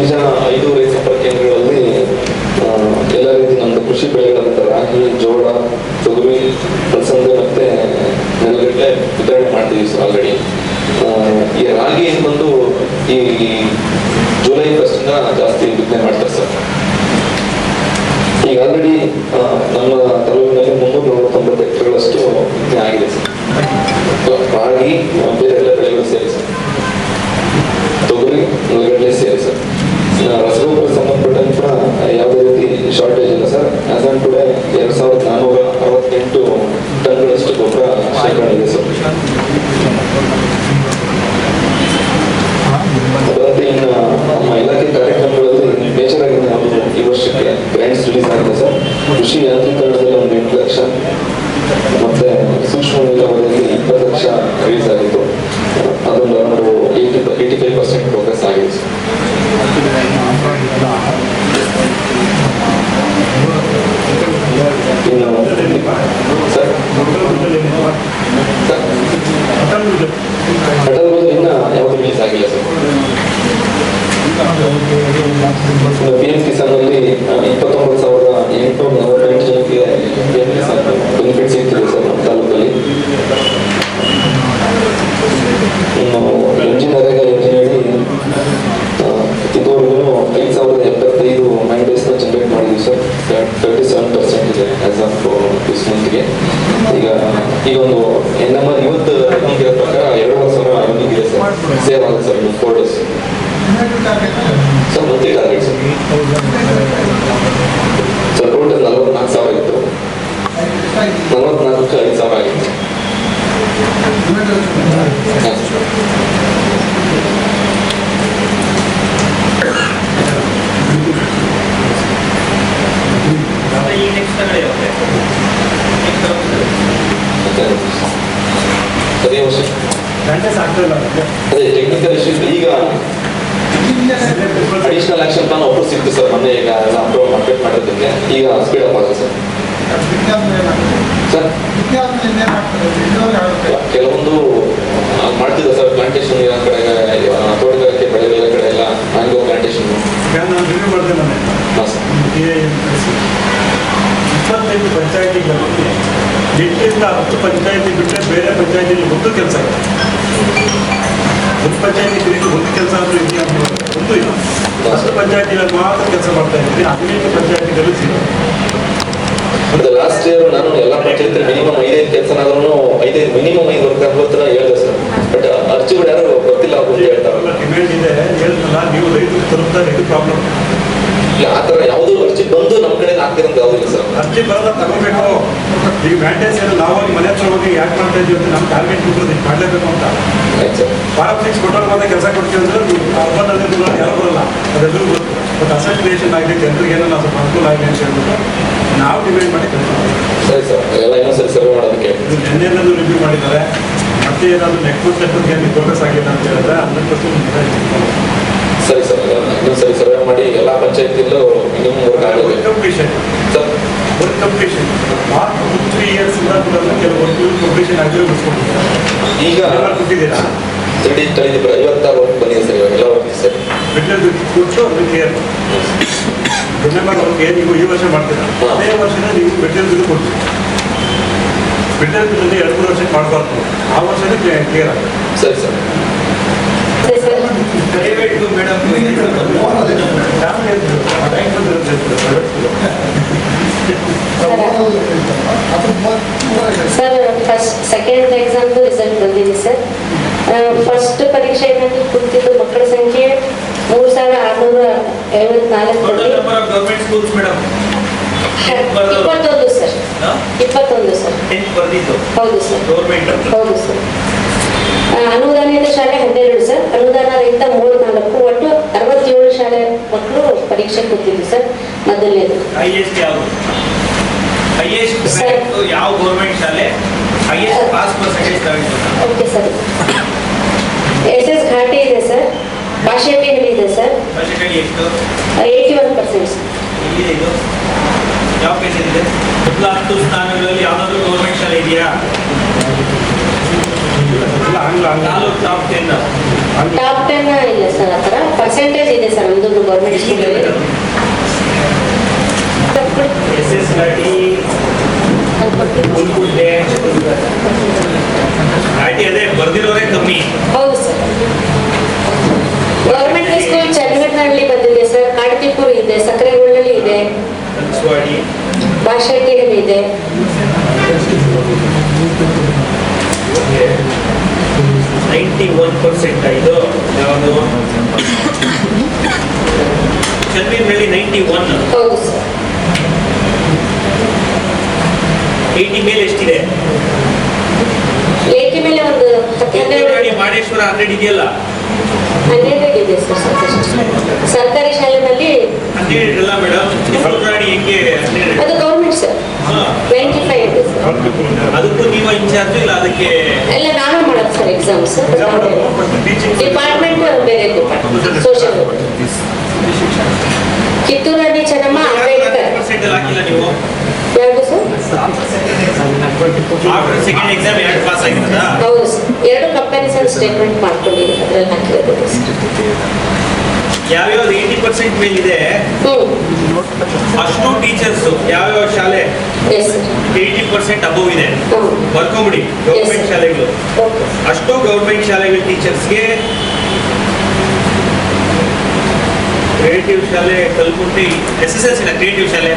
ಬೀಜ ಐದು ರೈತಪರ ಕೇಂದ್ರಗಳಲ್ಲಿ ಎಲ್ಲ ರೀತಿ ನಮ್ಮದು ಕೃಷಿ ಬೆಳೆಗಳಂತ ರಾಗಿ ಜೋಳ ತೊಗರಿ ಅಲಸಂದೆ ಮತ್ತೆ ನೆಲಗಡ್ಡೆ ವಿತರಣೆ ಮಾಡ್ತೀವಿ ಸರ್ ಆಲ್ರೆಡಿ ಈ ರಾಗಿ ಬಂದು ಈ ಜುಲೈ ಫಸ್ಟ್ನ ಜಾಸ್ತಿ ಬಿತ್ತನೆ ಮಾಡ್ತಾರೆ ಸರ್. ಈಗ ಆಲ್ರೆಡಿ ನಮ್ಮ ತಾಲೂಕಿನಲ್ಲಿ ಮುನ್ನೂರ ನಲವತ್ತೊಂಬತ್ತು ಹೆಕ್ಟರ್ಗಳಷ್ಟು ಆಗಿದೆ ಸರ್. ರಾಗಿ ಬೇರೆ ಇಲ್ಲ ಸರ್ ಎರಡು ಸಾವಿರದ ನಾನ್ನೂರ ಅರವತ್ತೆಂಟು ಟನ್ಗಳಷ್ಟು ಗೊಬ್ಬರ ಸರ್. ಇನ್ನು ನಮ್ಮ ಇಲಾಖೆ ಕಾರ್ಯಕ್ರಮಗಳಲ್ಲಿ ಮೇಜರ್ ಆಗಿ ನಾವು ಈ ವರ್ಷಕ್ಕೆ ಗ್ರ್ಯಾಂಡ್ಸ್ ರಿಲೀಸ್ ಆಗಿದೆ ಸರ್. ಕೃಷಿ ಯಾಂತ್ರೀಕರಣದಲ್ಲಿ ಒಂದು ಎಂಟು ಲಕ್ಷ ಮತ್ತೆ ಸೂಕ್ಷ್ಮ ನೀರಾವರಿಯಲ್ಲಿ ಇಪ್ಪತ್ತು ಲಕ್ಷ ರಿಲೀಸ್ ಆಗಿತ್ತು. ಅದನ್ನು ನಾವು ಏಯ್ಟಿ ಏಯ್ಟಿ ಫೈವ್ ಪರ್ಸೆಂಟ್ ಆಗಿದೆ ಮಂತ್ಗೆ ಈಗ ಈಗ ಒಂದು ನಮ್ಮ ಇವತ್ತು ಇರೋ ಪ್ರಕಾರ ಎರಡೂವರೆ ಸಾವಿರ ರನ್ನಿಂಗ್ ಇದೆ ಸರ್ ಸೇವ್ ಆಗುತ್ತೆ ಸರ್ ನಿಮ್ಮ four days sir monthly target sir sir total ನಲವತ್ನಾಲ್ಕು ಸಾವಿರ ಇತ್ತು. ನಲವತ್ನಾಲ್ಕು ಐದು ಸಾವಿರ ಆಗಿತ್ತು ಹಾಂ ಸರ್ ಈ ನೆಕ್ಸ್ಟ್ ತಗೊಳ್ಳಿ ಅವ್ರೆ ನೆಕ್ಸ್ಟ್ ಮತ್ತೆ ಅದೇ ವರ್ಷ ಗಂಟೆ ಸಾಕ್ತಿಲ್ಲ ಅದೇ ಟೆಕ್ನಿಕಲ್ ಇಶ್ಯೂಸ್ ಈಗ ಅಡಿಷನಲ್ ಆಕ್ಷನ್ ಪ್ಲಾನ್ ಒಬ್ಬರು ಸಿಕ್ತು ಸರ್ ಮೊನ್ನೆ ಈಗ ಎಲ್ಲ ಅಪ್ರೂವ್ ಮಾಡೋದಕ್ಕೆ ಈಗ ಸ್ಪೀಡ್ ಅಪ್ ಆಗುತ್ತೆ ಸರ್. ಸರ್? ಕೆಲವೊಂದು ಮಾಡ್ತಿದ್ದೆ ಸರ್ ಪ್ಲಾಂಟೇಶನ್ ಇರೋ ಕಡೆ ತೋಟಗಾರಿಕೆ ಬೆಳೆಗಳ ಕಡೆ ಎಲ್ಲ ಮ್ಯಾಂಗೋ ಪ್ಲಾಂಟೇಶನ್ ಇಪ್ಪತ್ತೈದು ಪಂಚಾಯತಿಗಳಲ್ಲಿ ಎಂಟರಿಂದ ಹತ್ತು ಪಂಚಾಯತಿ ಬಿಟ್ಟರೆ ಬೇರೆ ಪಂಚಾಯತಿಯಲ್ಲಿ ಒಂದು ಕೆಲಸ ಇಲ್ಲ ಒಂದು ಪಂಚಾಯತಿ ಬಿಟ್ಟು ಒಂದು ಕೆಲಸ ಆದರೂ ಇದೆಯಾ ಅಂತ ಒಂದು ಇಲ್ಲ. ಹತ್ತು ಪಂಚಾಯತಿಗಳಲ್ಲಿ ಮಾತ್ರ ಕೆಲಸ ಮಾಡ್ತಾ ಇದ್ದೀನಿ ಹದಿನೈದು ಪಂಚಾಯತಿಗಳು ಸಿಗ ಲಾಸ್ಟ್ ಇಯರ್ ನಾನು ಎಲ್ಲ ಪಂಚಾಯತ್ ಮಿನಿಮಮ್ ಐದೈದು ಕೆಲಸನಾದ್ರೂ ಐದೈದು ಮಿನಿಮಮ್ ಐದು ವರ್ಕ್ ಆಗ್ಬೋದು ಹೇಳಿದೆ ಸರ್. ಬಟ್ ಅರ್ಜಿಗಳು ಯಾರು ಗೊತ್ತಿಲ್ಲ ಅಂತ ಹೇಳ್ತಾರೆ. ಡಿಮ್ಯಾಂಡ್ ಇದೆ. ಹೇಳಿದ್ನಲ್ಲ ನೀವು ರೈತರು ತಲುಪ್ತಾರೆ ಇದು ಪ್ರಾಬ್ಲಮ್ ಇಲ್ಲ ಆ ಥರ ಯಾವುದೂ ಬಂದು ನಮ್ಮ ಕಡೆ ಆಗ್ತಿರೋದು ಯಾವುದಿಲ್ಲ ಸರ್. ಅರ್ಜಿ ಬರೋದ ತಗೋಬೇಕು ಈಗ ಮ್ಯಾಂಡೇಸ್ ಏನು ನಾವಾಗಿ ಮನೆ ಹತ್ರ ಹೋಗಿ ಯಾಕೆ ಮಾಡ್ತಾ ಇದೀವಿ ಅಂತ ನಮ್ಮ ಟಾರ್ಗೆಟ್ ಬಿಟ್ಟರು ನೀವು ಮಾಡಲೇಬೇಕು ಅಂತ. ಆಯ್ತು ಕೊಟ್ಟರು ಮಾತ್ರ ಕೆಲಸ ಕೊಡ್ತೀವಿ ಅಂದ್ರೆ ನೀವು ಅರ್ಬನ್ ಅಲ್ಲಿ ಯಾರು ಬರಲ್ಲ. ಅದೆಲ್ಲರೂ ಗೊತ್ತು ಬಟ್ ಅಸೆಟ್ ಕ್ರಿಯೇಷನ್ ಆಗಿದೆ ಜನರಿಗೆ ಏನೋ ನಾವು ಸ್ವಲ್ಪ ಅನುಕೂಲ ಆಗಿದೆ ಅಂತ ಹೇಳ್ಬಿಟ್ಟು ನಾವು ಡಿವೈಡ್ ಮಾಡಿ ಕೆಲಸ ಸರಿ ಸರ್ ಎಲ್ಲ ಇನ್ನೊಂದ್ಸರಿ ಸರ್ವೆ ಮಾಡೋದಕ್ಕೆ. ನಿನ್ನೆಲ್ಲೂ ರಿವ್ಯೂ ಮಾಡಿದ್ದಾರೆ? ಮತ್ತೆ ಏನಾದರೂ ನೆಕ್ಸ್ಟ್ ನೆಕ್ಸ್ಟ್ ಏನು ಪ್ರೋಗ್ರೆಸ್ ಆಗಿದೆ ಅಂತ ಹೇಳಿದ್ರೆ ಹಂಡ್ರೆಡ್ ಪರ್ಸೆಂಟ್ ಸರಿ ಸರ್ ಇನ್ನೊಂದ್ಸರಿ ಸರ್ವೆ ಮಾಡಿ ಎಲ್ಲ ಪಂಚಾಯತಿಲ್ಲೂ ಮಿನಿಮಮ್ ವರ್ಕ್ ಆಗಿದೆ. ಸರ್ ಒಂದು ಕಂಪ್ಲೀಷನ್ ಮಾರ್ಕ್ ತ್ರೀ ಇಯರ್ಸ್ ಇಂದ ಕೂಡ ಕೆಲವು ವರ್ಕ್ ಕಂಪ್ಲೀಷನ್ ಆಗಿರೋ ಈಗ ಕೊಟ್ಟಿದ್ದೀರಾ? ತ್ರೀ ತಳಿದ ಐವತ್ತಾರು ವರ್ಕ್ ಬಂದಿದೆ ಸರ್ ಇವಾಗ ಎಲ್ಲ ವರ್ಕ್ ಸರ್. ಬಿಟ್ಟದ್ದು ಕೊಟ್ಟು ಕೇರ್ ಅವ್ರಿಗೆ ನೀವು ಈ ವರ್ಷ ಮಾಡ್ತೀರಾ. ಅದೇ ವರ್ಷನೇ ನೀವು ಬೆಟ್ಟದ ಬಿಲ್ ಕೊಡ್ತೀವಿ ಬೆಟ್ಟದ ಬಿಲ್ ಎರಡು ಮೂರು ವರ್ಷಕ್ಕೆ ಮಾಡಬಾರ್ದು. ಆ ವರ್ಷನೇ ಕ್ಲಿಯರ್ ಆಗುತ್ತೆ. ಸರಿ ಸರ್. ದಯವಿಟ್ಟು ಮೇಡಮ್ ನಾನು ಹೇಳಿದ್ರು, ಆ time ಬಂದಿರುತ್ತೆ ಅಂತ private ಸರ್ ಫಸ್ಟ್ ಸೆಕೆಂಡ್ ಎಕ್ಸಾಮ್ದು ರಿಸಲ್ಟ್ ಬಂದಿದೆ ಸರ್ ಫಸ್ಟ್ ಪರೀಕ್ಷೆ ಏನಾದ್ರು ಕುಳಿತಿದ್ದು ಮಕ್ಕಳ ಸಂಖ್ಯೆ ಮೂರು ಸಾವಿರ ಆರುನೂರ ಐವತ್ನಾಲ್ಕು total number of government schools madam ಇಪ್ಪತ್ತೊಂದು ಸರ್ ಇಪ್ಪತ್ತೊಂದು ಸರ್ ಟೆಂತ್ ಬರ್ದಿದ್ದು ಹೌದು ಸರ್ ಗೌರ್ಮೆಂಟ್ ಹೌದು ಸರ್ ಆ, ಅನುದಾನಿತ ಶಾಲೆ ಹನ್ನೆರಡು ಸರ್ ಅನುದಾನ ರಹಿತ ಮೂವತ್ನಾಲ್ಕು ಒಟ್ಟು ಅರವತ್ತೇಳು ಶಾಲೆ ಮಕ್ಕಳು ಪರೀಕ್ಷೆ ಕೂತಿದ್ವಿ ಸರ್. ಮೊದಲನೇದು ಹೈಯೆಸ್ಟ್ ಯಾವುದು? Highest sir. ಯಾವ ಗೌರ್ಮೆಂಟ್ ಶಾಲೆ? Highest pass percentage okay sir. S S Ghati ಇದೆ ಸರ್. ಭಾಷೆಹಳ್ಳಿ ಇದೆ ಸರ್. ಪರ್ಸೆಂಟೇಜ್ ಎಷ್ಟು? ಏಯ್ಟಿ ಒನ್ ಪರ್ಸೆಂಟ್ ಎಲ್ಲಿದೆ ಇದು? ಯಾವ ಪ್ಲೇಸ್ ಇದೆ ಮೊದಲ ಹತ್ತು ಸ್ಥಾನಗಳಲ್ಲಿ ಯಾವ್ದಾದ್ರು ಗೌರ್ಮೆಂಟ್ ಶಾಲೆ ಇದೆಯಾ? ಟಾಪ್ ಟೆನ್ ಆಂಗ್ಲ ಟಾಪ್ ಟೆನ್ ಇಲ್ಲ ಸರ್ ಆ ಥರ ಪರ್ಸೆಂಟೇಜ್ ಇದೆ ಸರ್ ನಮ್ಮದು ಗೌರ್ಮೆಂಟ್ ಸ್ಕೂಲಲ್ಲಿ ಎಸ್ ಎಸ್ ಘಾಟಿ ಹುಲ್ಗುಡ್ಡೆ ಆಯ್ತು ಅದೇ ಬರ್ದಿರೋರೇ ಕಮ್ಮಿ ಹೌದು ಸರ್ ಗೌರ್ಮೆಂಟ್ ಸ್ಕೂಲ್ ಚನ್ನಗಟ್ಟನಹಳ್ಳಿ ಬಂದಿದೆ ಸರ್ ಕಾಡ್ತಿಪುರ್ ಇದೆ ಸಕ್ಕರೆಗುಳ್ಳಲ್ಲಿ ಇದೆ ಕನ್ಸ್ವಾಡಿ ಬಾಶೆಟ್ಟಿಯಲ್ಲಿ ಇದೆ ನೈಂಟಿ ಒನ್ ಪರ್ಸೆಂಟ್ ಇದು ಯಾವುದು ಚನ್ಮೀರ್ನಲ್ಲಿ ನೈಂಟಿ ಒನ್ ಹೌದು ಸರ್ ಏಯ್ಟಿ ಮೇಲೆ ಎಷ್ಟಿದೆ ಏಟಿ ಮೇಲೆ ಒಂದು ಹನ್ನೆರಡು ಇದೆಯಲ್ಲ ಹನ್ನೆರಡು ಇದೆ ಸರ್. ಸರ್ಕಾರಿ ಶಾಲೆನಲ್ಲಿ ಹಂಡ್ರೆಡ್ ಇಲ್ಲ ಮೇಡಮ್ ಹೆಂಗೆ ಅದು ಗೌರ್ಮೆಂಟ್ ಸರ್ ನೈಂಟಿ ಫೈವ್ ಇದೆ ಸರ್ ಅದಕ್ಕೂ ನೀವು ಇನ್ಚಾರ್ಜ್ ಇಲ್ಲ ಅದಕ್ಕೆ? ಎಲ್ಲ ನಾನು ಮಾಡೋದು ಸರ್ ಎಕ್ಸಾಮ್ಸ್ ಡಿಪಾರ್ಟ್ಮೆಂಟ್ ಬೇರೆ ಡಿಪಾರ್ಟ್ಮೆಂಟ್ ಸೋಷಿಯಲ್ ಕಿತ್ತೂರಲ್ಲಿ ಚೆನ್ನಮ್ಮ ಅಂಬೇಡ್ಕರ್. ಪರ್ಸೆಂಟ್ ಹಾಕಿಲ್ಲ ನೀವು? ಯಾವುದು ಸರ್ ಸೆಕೆಂಡ್ ಎಕ್ಸಾಮ್ ಎರಡು ಪಾಸ್ ಆಗಿರೋದಾ? ಹೌದು ಎರಡು ಕಂಪ್ಯಾರಿಸನ್ ಸ್ಟೇಟ್ಮೆಂಟ್ ಮಾಡ್ಕೊಂಡಿದ್ದೀನಿ. ಅದ್ರಲ್ಲಿ ಹಾಕಿರೋದು ಯಾವ್ಯಾವ್ದು ಏಯ್ಟಿ ಪರ್ಸೆಂಟ್ ಮೇಲಿದೆ? ಅಷ್ಟು ಟೀಚರ್ಸ್ ಯಾವ್ಯಾವ ಶಾಲೆ? Yes sir eighty percent above ಇದೆ. ಬರ್ಕೊಂಬಿಡಿ. ಗೌರ್ಮೆಂಟ್ ಶಾಲೆಗಳು. ಅಷ್ಟು ಗೌರ್ಮೆಂಟ್ ಶಾಲೆಗಳ ಟೀಚರ್ಸ್ಗೆ ಕ್ರಿಯೇಟಿವ್ ಶಾಲೆ Kalkunti S S L C creative ಶಾಲೆ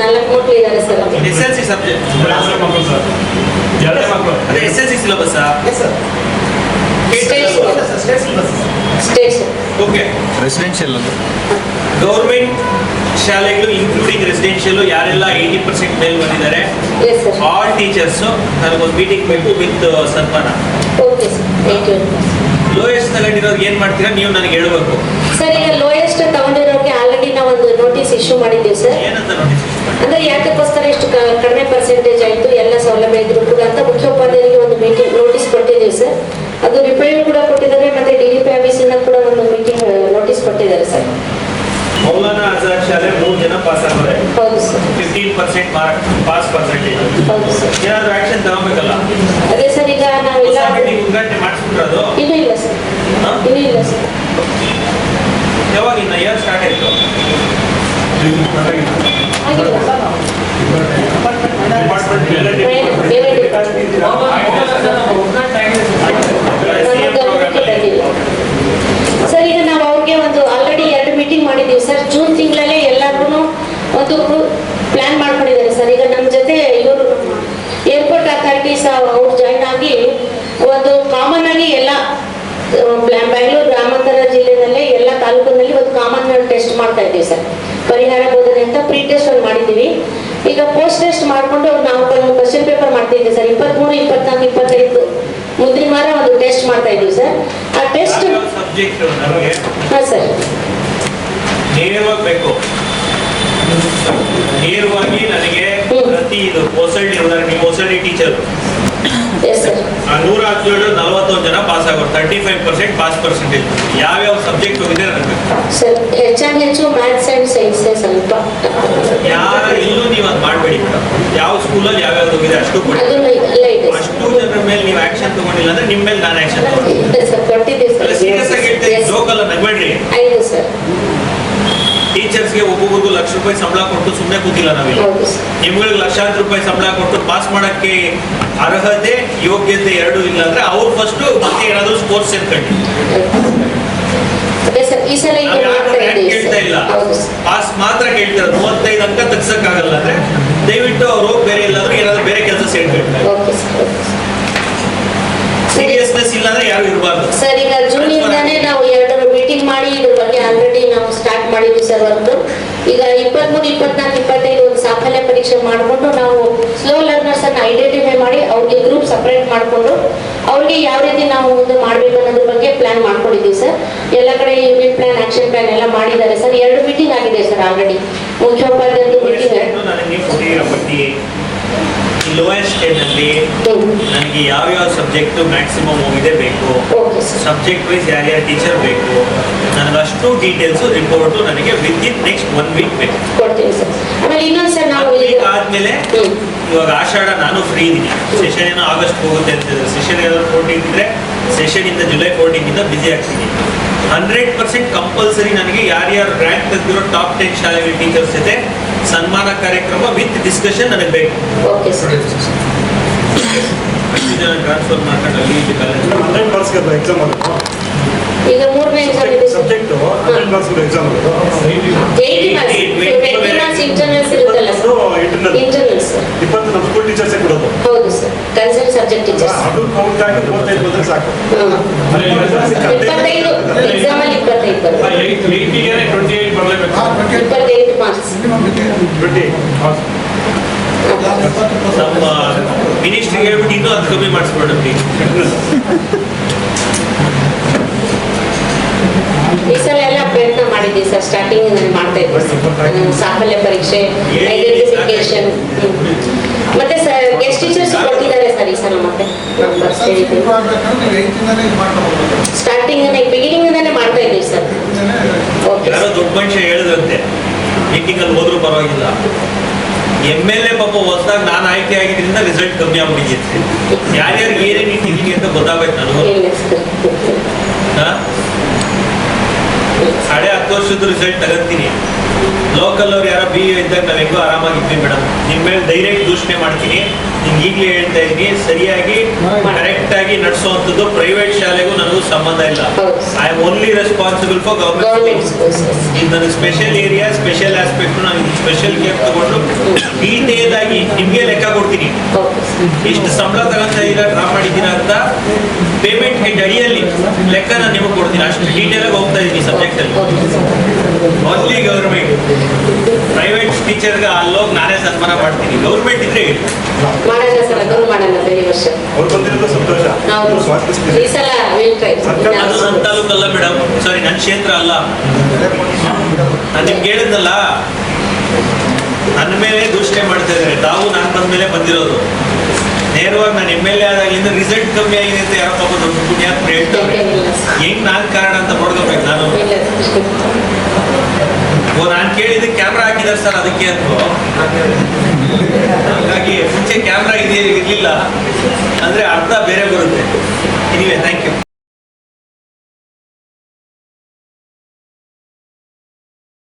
ನಾಲ್ಕು ಮಕ್ಕಳು ಇದ್ದಾರೆ sir S L C subject ಮಕ್ಕಳು ಸರ್. ಎರಡೇ ಮಕ್ಕಳು ಅದೇ S L C syllabus okay residential ಅದು. ಗೌರ್ಮೆಂಟ್ ಶಾಲೆಗಳು ಇನ್ಕ್ಲೂಡಿಂಗ್ ರೆಸಿಡೆನ್ಷಿಯಲ್ ಯಾರೆಲ್ಲ ಏಯ್ಟಿ ಪರ್ಸೆಂಟ್ ಮೇಲ್ ಬಂದಿದ್ದಾರೆ? ಎಸ್ ಸರ್ ಆಲ್ ಟೀಚರ್ಸ್ ನನಗೊಂದು ಮೀಟಿಂಗ್ ಬೇಕು ವಿತ್ ಸನ್ಮಾನ okay sir thank you lowest ತಗೊಂಡಿರೋದು ಏನ್ ಮಾಡ್ತೀರಾ? ನೀವು ನನಗೆ ಹೇಳ್ಬೇಕು. ಸರ್ ತಗೊಂಡಿರೋಕೆ ಆಲ್ರೆಡಿ ನಾವು ಒಂದು ನೋಟಿಸ್ ಇಶ್ಯೂ ಮಾಡಿದ್ದೀವಿ ಸರ್ ಅಂದ್ರೆ ಯಾಕಕ್ಕೋಸ್ಕರ ಇಷ್ಟು ಕಡಿಮೆ ಪರ್ಸೆಂಟೇಜ್ ಆಯಿತು ಎಲ್ಲ ಸೌಲಭ್ಯ ಇದ್ರು ಕೂಡ ಅಂತ ಮುಖ್ಯೋಪಾಧ್ಯಾಯರಿಗೆ ಒಂದು ಮೀಟಿಂಗ್ ನೋಟಿಸ್ ಕೊಟ್ಟಿದ್ದೀವಿ ಸರ್ ಅದು ರಿಪೇರಿ ಕೂಡ ಕೊಟ್ಟಿದ್ದಾರೆ ಮತ್ತೆ ಡಿ ಡಿ ಪಿ ಆಫೀಸಿಂದ ಕೂಡ ಒಂದು ಮೀಟಿಂಗ್ ನೋಟಿಸ್ ಕೊಟ್ಟಿದ್ದಾರೆ ಸರ್ ಮೌಲಾನಾ ಆಜಾದ್ ಶಾಲೆ ಮೂರು ಜನ pass ಆಗೋರೆ fifteen percent mark pass percentage ಏನಾದ್ರು ಆಕ್ಷನ್ ತಗೋಬೇಕಲ್ಲ? ಅದೇ ಸರ್ ಈಗ ನಾವೆಲ್ಲ ಉದ್ಘಾಟನೆ ಇನ್ನೂ ಇಲ್ಲ ಸರ್? ಇನ್ನೂ ಇಲ್ಲ ಸರ್ ಯಾವಾಗ ಇನ್ನ ಇಯರ್ ಸ್ಟಾರ್ಟ್ ಆಯ್ತು ಡಿಪಾರ್ಟ್ಮೆಂಟ್ ಬೇರೆ ಬೇರೆ- ಬೇರೆ ಡಿಪಾರ್ಟ್ಮೆಂಟ್ ಸರ್ ಈಗ ನಾವು ಅವ್ರಿಗೆ ಒಂದು ಆಲ್ರೆಡಿ ಎರಡು ಮೀಟಿಂಗ್ ಮಾಡಿದ್ದೀವಿ ಸರ್ ಜೂನ್ ತಿಂಗಳಲ್ಲೇ ಎಲ್ಲರಿಗೂ ಒಂದು ಪ್ಲಾನ್ ಮಾಡ್ಕೊಂಡಿದ್ದಾರೆ ಸರ್ ಈಗ ನಮ್ಮ ಜೊತೆ ಇವರು ಏರ್ಪೋರ್ಟ್ ಅಥಾರಿಟೀಸ್ ಅವ್ರು ಜಾಯ್ನ್ ಆಗಿ ಒಂದು ಕಾಮನ್ ಆಗಿ ಎಲ್ಲ ಆ, ಬ್ಯಾ- ಬೆಂಗಳೂರು ಗ್ರಾಮಾಂತರ ಜಿಲ್ಲೆನಲ್ಲೇ ಎಲ್ಲ ತಾಲೂಕಿನಲ್ಲಿ ಒಂದು ಕಾಮನ್ ಟೆಸ್ಟ್ ಮಾಡ್ತಾ ಇದ್ದೀವಿ ಸರ್ ಪರಿಹಾರ ಬೋಧನೆ ಅಂತ ಪ್ರೀ ಟೆಸ್ಟ್ ಒಂದು ಮಾಡಿದ್ದೀವಿ ಈಗ ಪೋಸ್ಟ್ ಟೆಸ್ಟ್ ಮಾಡಿಕೊಂಡು ನಾವು ಕ್ವಶನ್ ಪೇಪರ್ ಮಾಡ್ತಿದ್ದೀವಿ ಸರ್. ಇಪ್ಪತ್ಮೂರು ಇಪ್ಪತ್ನಾಲ್ಕು ಇಪ್ಪತ್ತೈದು. ಮುಂದಿನ ಮಾರ ಒಂದು ಟೆಸ್ಟ್ ಮಾಡ್ತಾ ಇದ್ದೀವಿ ಸರ್. ಆ ಟೆಸ್ಟ್ ಹಾಂ ಸರ್. ನೇರವಾಗಿ ನೇರವಾಗಿ ನನಗೆ. ಪ್ರತಿ ಇದು ಹೊಸಳ್ಳಿ ಉದಾಹರಣೆ ನೀವು ಹೊಸಳ್ಳಿ ಟೀಚರ್ ನೂರ ಹದಿನೇಳು ನಲವತ್ತೊಂದು ಜನ pass ಆಗೋರು. Thirty five percent pass percentage ಯಾವ ಸಬ್ಜೆಕ್ಟ್ ಹೋಗಿದೆ ಸರ್ ಹೆಚ್ಚಾಗಿ ಹೆಚ್ಚು ಮ್ಯಾಥ್ಸ್ ಸೈನ್ಸ್ ಸ್ವಲ್ಪ. ಯಾರ ಇಲ್ಲೂ ನೀವು ಅದು ಮಾಡಬೇಡಿ ಮೇಡಮ್ ಯಾವ ಸ್ಕೂಲಲ್ಲಿ ಯಾವ್ಯಾವ್ದು ಹೋಗಿದೆ ಅಷ್ಟು ಕೊಡಿ. ಅಷ್ಟು ಜನರ ಮೇಲೆ ನೀವು ಆಕ್ಷನ್ ತಗೊಂಡಿಲ್ಲ ಅಂದ್ರೆ ನಿಮ್ಮ ಮೇಲೆ ನಾನು ಆಕ್ಷನ್ ತಗೊಂಡು. ಇದೆ ಸರ್ ಕೊಟ್ಟಿದ್ದೀವಿ ಸೀರಿಯಸ್ ಆಗಿ ಹೇಳ್ತಾ ಸರ್ ಜೋಕ್ ಅಲ್ಲ ನಗಬೇಡ್ರಿ ಆಯ್ತು ಸರ್ ಟೀಚರ್ಸ್ಗೆ ಒಬ್ಬೊಬ್ಬರು ಲಕ್ಷ ರೂಪಾಯಿ ಸಂಬಳ ಕೊಟ್ಟು ಸುಮ್ಮನೆ ಕೂತಿಲ್ಲ ನಾವಿಲ್ಲ. ನಿಮ್ಗಳಿಗೆ ಲಕ್ಷಾಂತರ ರೂಪಾಯಿ ಸಂಬಳ ಕೊಟ್ಟು ಪಾಸ್ ಮಾಡಕ್ಕೆ ಅರ್ಹತೆ ಯೋಗ್ಯತೆ ಎರಡು ಇಲ್ಲ ಅಂದ್ರೆ ಅವ್ರು ಫಸ್ಟ್ ಮತ್ತೆ ಏನಾದ್ರು ಸ್ಪೋರ್ಟ್ಸ್ ಸೇರ್ಕೊಂಡು ಕೇಳ್ತಾ ಇಲ್ಲ. ಪಾಸ್ ಮಾತ್ರ ಕೇಳ್ತಾರೆ ಮೂವತ್ತೈದು ಅಂಕ ತೆಗ್ಸಕ್ಕಾಗಲ್ಲ ಅಂದ್ರೆ ದಯವಿಟ್ಟು ಅವರು ಬೇರೆ ಇಲ್ಲಾಂದ್ರೆ ಏನಾದ್ರು ಬೇರೆ ಕೆಲಸ ಸೇರ್ಕೊಳ್ತಾರೆ ಸೀರಿಯಸ್ನೆಸ್ ಇಲ್ಲ ಅಂದ್ರೆ ಯಾರು ಇರಬಾರ್ದು ಸರ್ ಈಗ ಜೂನ್ ಇಂದಾನೆ ನಾವು ಎರಡು ಮೀಟಿಂಗ್ ಮಾಡಿ ಇದ್ರ ಬಗ್ಗೆ ಆಲ್ರೆಡಿ ನಾವು ಸ್ಟಾರ್ಟ್ ಮಾಡಿದ್ವಿ ಸರ್ ಒಂದು ಈಗ ಇಪ್ಪತ್ಮೂರು ಇಪ್ಪತ್ನಾಲ್ಕು ಇಪ್ಪತ್ತೈದು ಒಂದು ಸಾಫಲ್ಯ ಪರೀಕ್ಷೆ ಮಾಡಿಕೊಂಡು ನಾವು ಸ್ಲೋ ಲರ್ನರ್ಸ್ ಅನ್ನ ಐಡೆಂಟಿಫೈ ಮಾಡಿ ಅವ್ರಿಗೆ ಗ್ರೂಪ್ ಸಪರೇಟ್ ಮಾಡಿಕೊಂಡು ಅವ್ರಿಗೆ ಯಾವ ರೀತಿ ನಾವು ಮುಂದೆ ಮಾಡಬೇಕು ಅನ್ನೋದ್ರ ಬಗ್ಗೆ ಪ್ಲಾನ್ ಮಾಡ್ಕೊಂಡಿದ್ದೀವಿ ಸರ್ ಎಲ್ಲ ಕಡೆ ಯೂನಿಟ್ ಪ್ಲಾನ್ ಆಕ್ಷನ್ ಪ್ಲಾನ್ ಎಲ್ಲ ಮಾಡಿದ್ದಾರೆ ಸರ್ ಎರಡು ಮೀಟಿಂಗ್ ಆಗಿದೆ ಸರ್ ಆಲ್ರೆಡಿ ಮುಖ್ಯೋಪಾಧ್ಯಾಯರು ಮೀಟಿಂಗ್ ನನಗೆ ನೀವು ಕೊಟ್ಟಿರೋ ಪಟ್ಟಿ ಲೋಯೆಸ್ಟ್ನಲ್ಲಿ ನನಗೆ ಯಾವ ಯಾವ ಸಬ್ಜೆಕ್ಟ್ ಮ್ಯಾಕ್ಸಿಮಮ್ ಹೋಗಿದೆ ಬೇಕು ಸಬ್ಜೆಕ್ಟ್ ವೈಸ್ ಯಾರ್ಯಾರು ಟೀಚರ್ ಬೇಕು? ನನಗೆ ಅಷ್ಟು ಡೀಟೇಲ್ಸ್ ರಿಪೋರ್ಟ್ ನನಗೆ with in next one week ಬೇಕು ಆದ್ಮೇಲೆ ಇವಾಗ ಆಷಾಢ ನಾನು ಫ್ರೀ ಇದ್ದೀನಿ. ಸೆಷನ್ ಏನೋ ಆಗಸ್ಟ್ ಹೋಗುತ್ತೆ ಅಂತ ಸೆಷನ್ ಏನಾದ್ರು ಫೋರ್ಟೀನ್ ಇದ್ರೆ ಸೆಷನ್ ಇಂದ ಜುಲೈ ಫೋರ್ಟೀನ್ ಇಂದ ಬಿಸಿ ಆಗ್ತೀನಿ. ಹಂಡ್ರೆಡ್ ಪರ್ಸೆಂಟ್ ಕಂಪಲ್ಸರಿ ನನಗೆ ಯಾರ್ಯಾರು ರ್ಯಾಂಕ್ ತೆಗೆದಿರೋ ಟಾಪ್ ಟೆನ್ ಶಾಲೆಗಳ ಟೀಚರ್ಸ್ ಜೊತೆ ಸನ್ಮಾನ ಕಾರ್ಯಕ್ರಮ ವಿತ್ ಡಿಸ್ಕಷನ್ ನನಗೆ ಬೇಕು. ಓಕೆ ಸರ್ ಟ್ರಾನ್ಸ್ಫರ್ ಮಾಡ್ಕೊಂಡು ಅಲ್ಲಿ ಇಲ್ಲಿ ಕಾಲೇಜ್ ಹಂಡ್ರೆಡ್ ಮಾರ್ಕ್ಸ್ ಎಕ್ಸಾಮ್ ಈಗ ಮೂರನೇ ಎಕ್ಸಾಮ್ ಇದೆ sir subject hundred marks exam eighty marks internals ಇರುತ್ತಲ್ಲ ಸರ್ ಇಂಟರ್ನಲ್ ಇಂಟರ್ನಲ್ ಸರ್ ಇಪ್ಪತ್ತು ನಮ್ಮ ಸ್ಕೂಲ್ ಟೀಚರ್ಸೇ ಕೊಡೋದು. ಹೌದು ಸರ್ ಕನ್ಸರ್ನ್ ಸಬ್ಜೆಕ್ಟ್ ಟೀಚರ್ಸ್ ಅದು ಕೌಂಟ್ ಆಗಿ ಮೂವತ್ತೈದು ಬಂದ್ರೆ ಸಾಕು. ಇಪ್ಪತ್ತೈದು ಎಕ್ಸಾಮ್ ಅಲ್ಲಿ ಇಪ್ಪತ್ತೈದು ಬರುತ್ತೆ. ನಮ್ಮ ಮಿನಿಸ್ಟ್ರಿಗೆ ಹೇಳ್ಬಿಟ್ಟು ಇನ್ನೂ ಅದು ಕಮ್ಮಿ ಮಾಡಿಸ್ಬೇಡಿ ಈ ಸಲ ಎಲ್ಲ ಪ್ರಯತ್ನ ಮಾಡಿದ್ವಿ ಸರ್ ಸ್ಟಾರ್ಟಿಂಗ್ ನಾನು ಮಾಡ್ತಾ ಇದ್ವಿ ಸಾಫಲ್ಯ ಪರೀಕ್ಷೆ ಐಡೆಂಟಿಫಿಕೇಶನ್ ಮತ್ತೆ ಸರ್ ಗೆಸ್ಟ್ ಟೀಚರ್ಸ್ ಕೊಟ್ಟಿದ್ದಾರೆ ಸರ್ ಈ ಸಲ ಮತ್ತೆ. ಸ್ಟಾರ್ಟಿಂಗ್ ಬಿಗಿನಿಂಗ್ ಮಾಡ್ತಾ ಇದ್ದೀವಿ ಸರ್ ಓಕೆ ಯಾರೋ ದೊಡ್ಡ ಮನುಷ್ಯ ಹೇಳಿದ್ರಂತೆ ಮೀಟಿಂಗ್ ಅಲ್ಲಿ ಹೋದ್ರೂ ಪರವಾಗಿಲ್ಲ. ಎಂ ಎಲ್ ಎ ಪಾಪ ಹೊಸದಾಗಿ ನಾನು ಆಯ್ಕೆ ಆಗಿದ್ರಿಂದ ರಿಸಲ್ಟ್ ಕಮ್ಮಿ ಆಗ್ಬಿಟ್ಟಿದೆ. ಯಾರ್ಯಾರಿಗೆ ಏನೇನು ಇಟ್ಟಿದ್ದೀನಿ ಅಂತ ಗೊತ್ತಾಗ್ಬೇಕು ನಾನು? ಸಾಡೆ ಹತ್ತು ವರ್ಷದ ರಿಸಲ್ಟ್ ತಗೋತೀನಿ. ಲೋಕಲ್ ಅವ್ರು ಯಾರೋ ಬಿ ಇದ್ದಾಗ ನಾವು ಹೆಂಗೋ ಆರಾಮಾಗಿದ್ವಿ ಮೇಡಮ್ ನಿಮ್ಮ ಮೇಲೆ ಡೈರೆಕ್ಟ್ ದೂಷಣೆ ಮಾಡ್ತೀನಿ. ನಿಮ್ಗೆ ಈಗಲೇ ಹೇಳ್ತಾ ಇದ್ದೀನಿ ಸರಿಯಾಗಿ ಕರೆಕ್ಟ್ ಆಗಿ ನಡೆಸುವಂಥದ್ದು ಪ್ರೈವೇಟ್ ಶಾಲೆಗೂ ನನಗೂ ಸಂಬಂಧ ಇಲ್ಲ. I am only responsible for government government ಇದು ನನಗೆ ಸ್ಪೆಷಲ್ ಏರಿಯಾ ಸ್ಪೆಷಲ್ ಆಸ್ಪೆಕ್ಟ್ ನಾನು ಸ್ಪೆಷಲ್ ಕೇರ್ ತಗೊಂಡು ಡೀಟೇಲ್ ಆಗಿ ನಿಮಗೆ ಲೆಕ್ಕ ಕೊಡ್ತೀನಿ. ಇಷ್ಟು ಸಂಬಳ ತಗೊಂತ ಇಲ್ಲ ಡ್ರಾ ಮಾಡಿದ್ದೀರಾ ಅಂತ? ಹೆಡ್ ಅಡಿಯಲ್ಲಿ ಲೆಕ್ಕ ನಾನು ನಿಮಗೆ ಕೊಡ್ತೀನಿ. ಅಷ್ಟು ಡೀಟೇಲ್ ಆಗಿ ಹೋಗ್ತಾ ಇದ್ದೀನಿ ಸಬ್ಜೆಕ್ಟ್ ಅಲ್ಲಿ. ಓನ್ಲಿ ಗೌರ್ಮೆಂಟ್ ಪ್ರೈವೇಟ್ ಟೀಚರ್ಗೆ ಅಲ್ಲೋಗಿ ನಾನೇ ಸನ್ಮಾನ ಮಾಡ್ತೀನಿ. ಗೌರ್ಮೆಂಟ್ ಇದ್ರೆ ಹೇಳಿ. ನನ್ನ ತಾಲೂಕು ಅಲ್ಲ ಮೇಡಮ್ ಸಾರಿ ನನ್ನ ಕ್ಷೇತ್ರ ಅಲ್ಲ. ನಾನು ನಿಮ್ಗೆ ಹೇಳಿದ್ನಲ್ಲ ನನ್ನ ಮೇಲೆ ದೂಷಣೆ ಮಾಡ್ತಾ ಇದ್ದಾರೆ. ತಾವು ನಾನು ಬಂದ ಮೇಲೆ ಬಂದಿರೋದು. ನೇರವಾಗಿ ನಾನು ಎಂ ಎಲ್ ಎ ಆದಾಗಿಂದ ರಿಸಲ್ಟ್ ಕಮ್ಮಿ ಆಗಿದೆ ಅಂತ ಯಾರಪ್ಪ ಪಾಪ ದೊಡ್ಡ ಪುಣ್ಯಾತ್ಮ ಹೇಳ್ತಾರೆ. ಹೆಂಗ್ ನಾನ್ ಕಾರಣ ಅಂತ ನೋಡ್ಕೋಬೇಕು ನಾನು? ಓ ನಾನು ಕೇಳಿದ್ದು ಕ್ಯಾಮ್ರಾ ಹಾಕಿದಾರೆ ಸರ್ ಅದಕ್ಕೆ ಅಂತ. ಹಾಗಾಗಿ ಮುಂಚೆ ಕ್ಯಾಮ್ರಾ ಇದೆ ಇರ್ಲಿಲ್ಲ. ಅಂದ್ರೆ ಅರ್ಥ ಬೇರೆ ಬರುತ್ತೆ. ಇನಿವೆ ಥ್ಯಾಂಕ್ ಯು